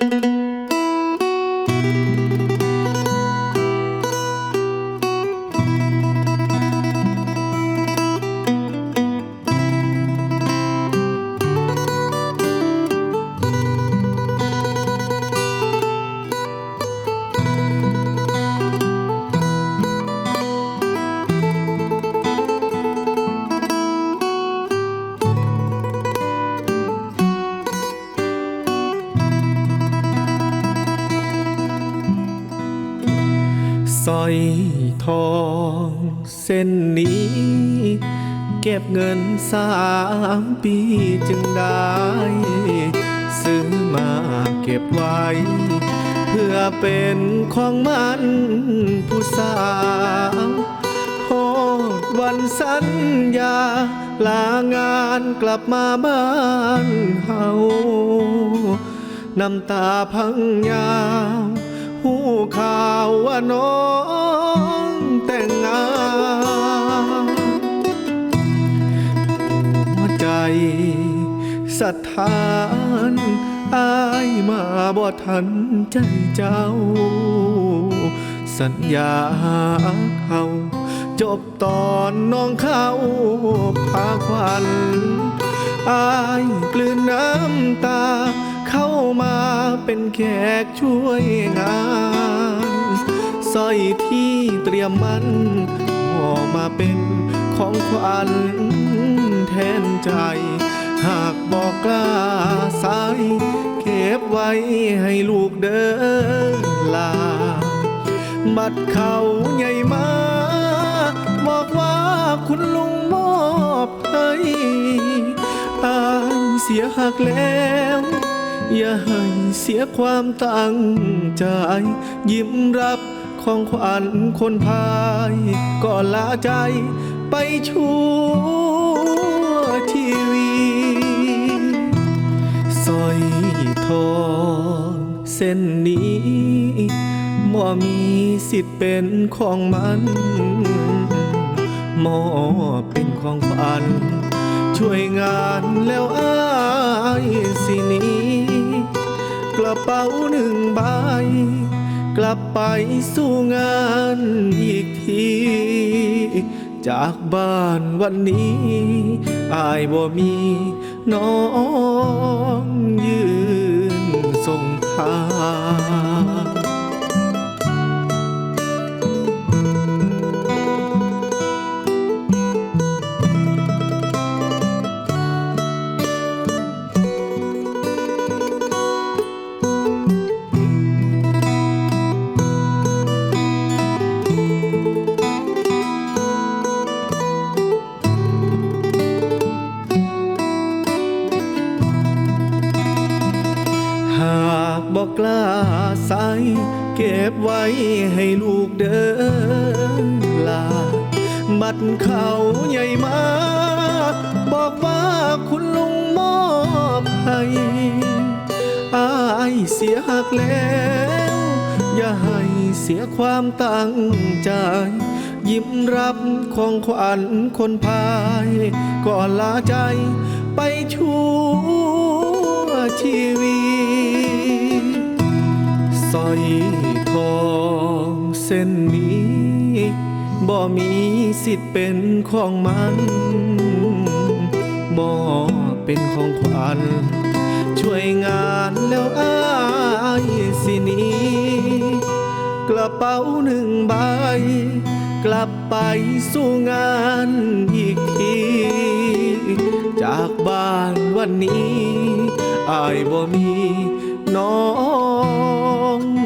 สร้ อยทองเส้นนี้ เก็บเงินสามปีจึงได้ ซื้อมาเก็บไว้ เพื่อเป็นของมันผู้สาวโหดวันสัญญา ลางานกลับมาบ้านเฮาน้ำตาพังยาว หูข่าวว่าน้องแต่งงานหัวใจสถานอายมาบ่ทันใจเจ้า สัญญาเขาจบตอนน้องเข้าพาควันอายกลืนน้ำตา เข้ามาเป็นแขกช่วยงานสร้อยที่เตรียมมันห่อมาเป็นของขวัญแทนใจ หากบอกกล้าใส่เก็บไว้ให้ลูกเดินลา บัดเขาใหญ่มา บอกว่าคุณลุงมอบให้อายเสียหักแล้ว อย่าให้เสียความตั้งใจ ยิ้มรับของขวัญคนพายก่อนลาใจไปชั่วชีวิตสร้อยทองเส้นนี้บ่มีสิทธิ์เป็นของมันมอเป็นของฝันช่วยงานแล้วอายสิหนี้ก ระเป๋าหนึ่งใบ กลับไปสู่งานอีกที จากบ้านวันนี้อายบ่มีน้องยืนส่งทาง บอกกล้าใสเก็บไว้ให้ลูกเดินลา บัดเขาใหญ่มา บอกว่าคุณลุงมอบให้อายเสียหักแล้ว อย่าให้เสียความตั้งใจ ยิ้มรับของขวัญคนพายก่อนลาใจไปชั่วชีวิต สร้อยทองเส้นนี้บ่มีสิทธิ์เป็นของมันบ่เป็นของขวัญช่วยงานแล้วอายสินี้ กระเป๋าหนึ่งใบ กลับไปสู่งานอีกที จากบ้านวันนี้อายบ่มี น้อง